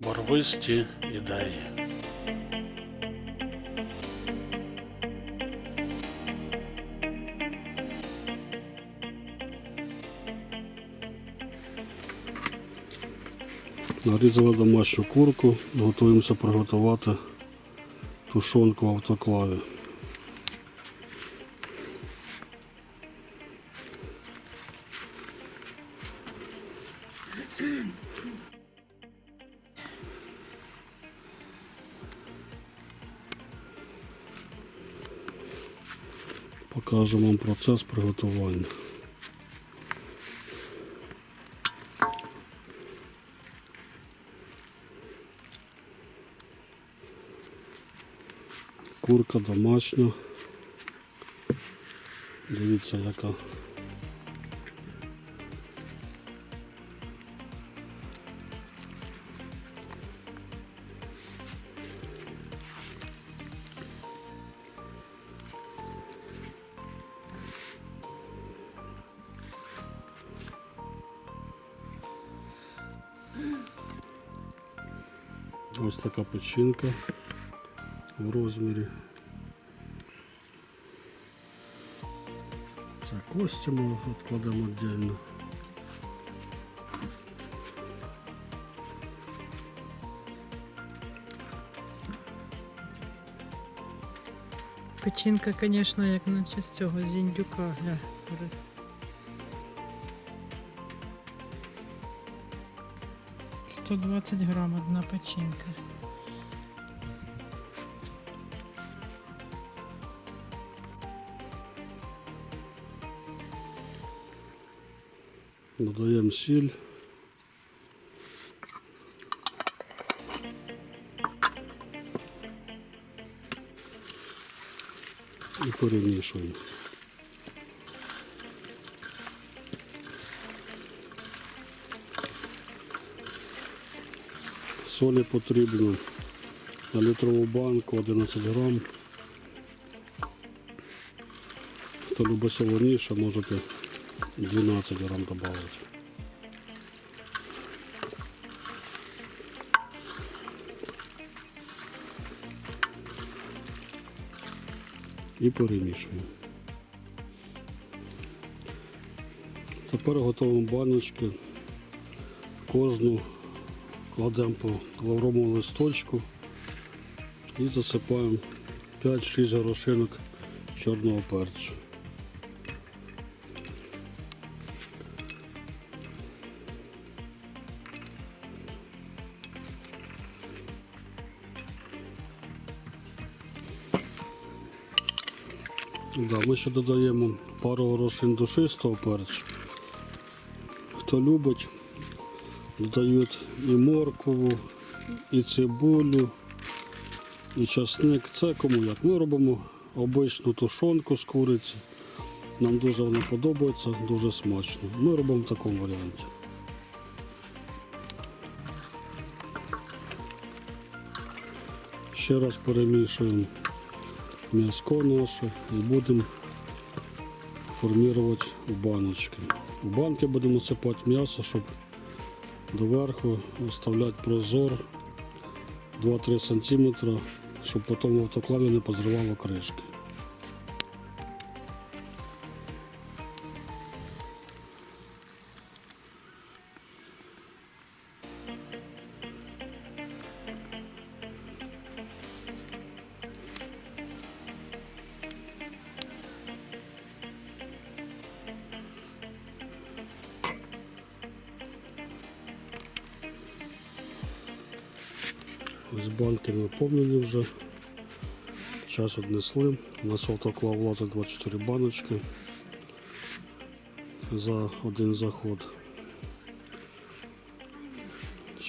Барвисті ідеї. Нарізали домашню курку, готуємося приготувати тушонку в автоклаві. Покажу вам процес приготування. Курка домашня. Дивіться, яка. Ось така печінка в розмірі. Це кості ми відкладемо віддільно. Печінка, звісно, як наче з цього зіндюка. 120 грам одна печінка. Додаємо сіль. І перемішуємо. Солі потрібно на літрову банку 11 грам. Хто любить солоніше, можете 12 грамм добавить. І перемішуємо. Тепер готуємо баночки. Кожну кладемо по лавровому листочку і засипаємо 5-6 горошинок чорного перцю. Да, ми ще додаємо пару горошин душистого перцю. Хто любить, додають і моркову, і цибулю, і часник. Це кому як. Ми робимо обичну тушонку з куриці. Нам дуже вона подобається, дуже смачно. Ми робимо в такому варіанті. Ще раз перемішуємо м'яско наше і будемо формувати в баночки. В банки будемо насипати м'ясо, щоб доверху вставляти прозор 2-3 см, щоб потім в автоклаві не позривало кришки. Ось банки наповнені вже. Час віднесли. У нас автоклав влазить 24 баночки за один заход.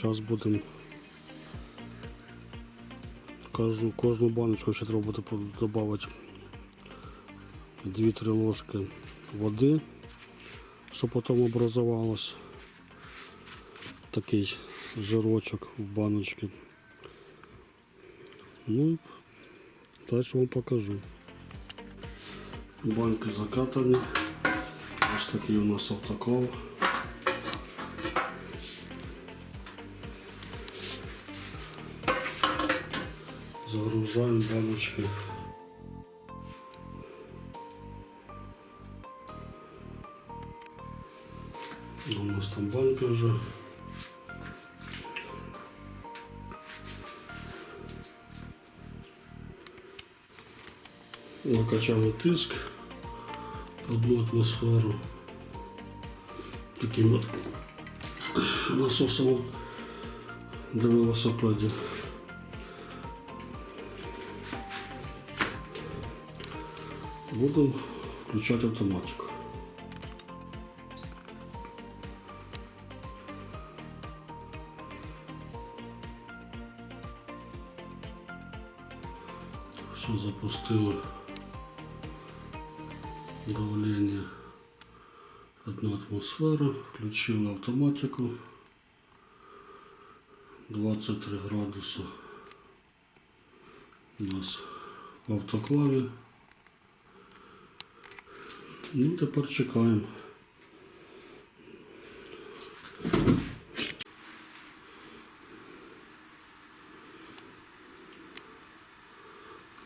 Зараз будемо кажу, кожну баночку ще треба буде додати 2-3 ложки води, щоб потім образувалось такий жирочок в баночці. Ну, далі вам покажу. Банки закатані. Ось такий у нас автоклав. Загружаємо баночки. Ну, У нас там банки вже. Накачали тиск одну атмосферу. Таким от насосом для велосипедів. Будемо включати автоматику. Все запустило. Давление одна атмосфера. Включила автоматику. 23 градуса у нас в автоклаві. Ну, тепер чекаємо.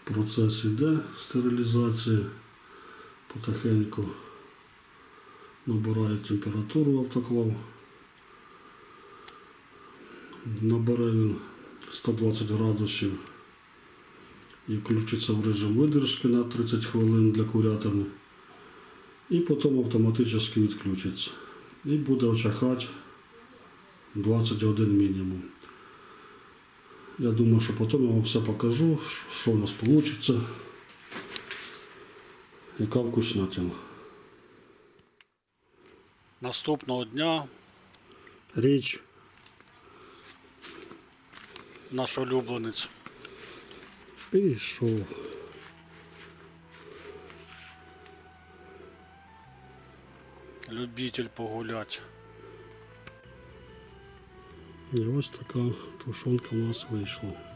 Процес іде стерилізації. Потихеньку набирає температуру автоклав. Набере він 120 градусів і включиться в режим видержки на 30 хвилин для курятини. І потім автоматично відключиться. І буде очахати 20 годин мінімум. Я думаю, що потім я вам все покажу, що у нас вийде. Яка вкуснятина. Наступного дня Річ наш улюбленець пішов. любитель погуляти. І ось така тушонка у нас вийшла.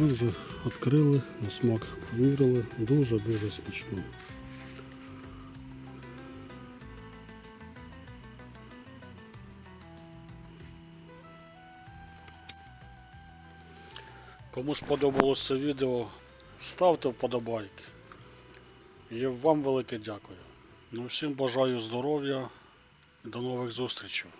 Ми вже відкрили, на смак поміряли, дуже-дуже смачно. Кому сподобалось це відео, ставте вподобайки. І вам велике дякую. Ну, всім бажаю здоров'я і до нових зустрічей.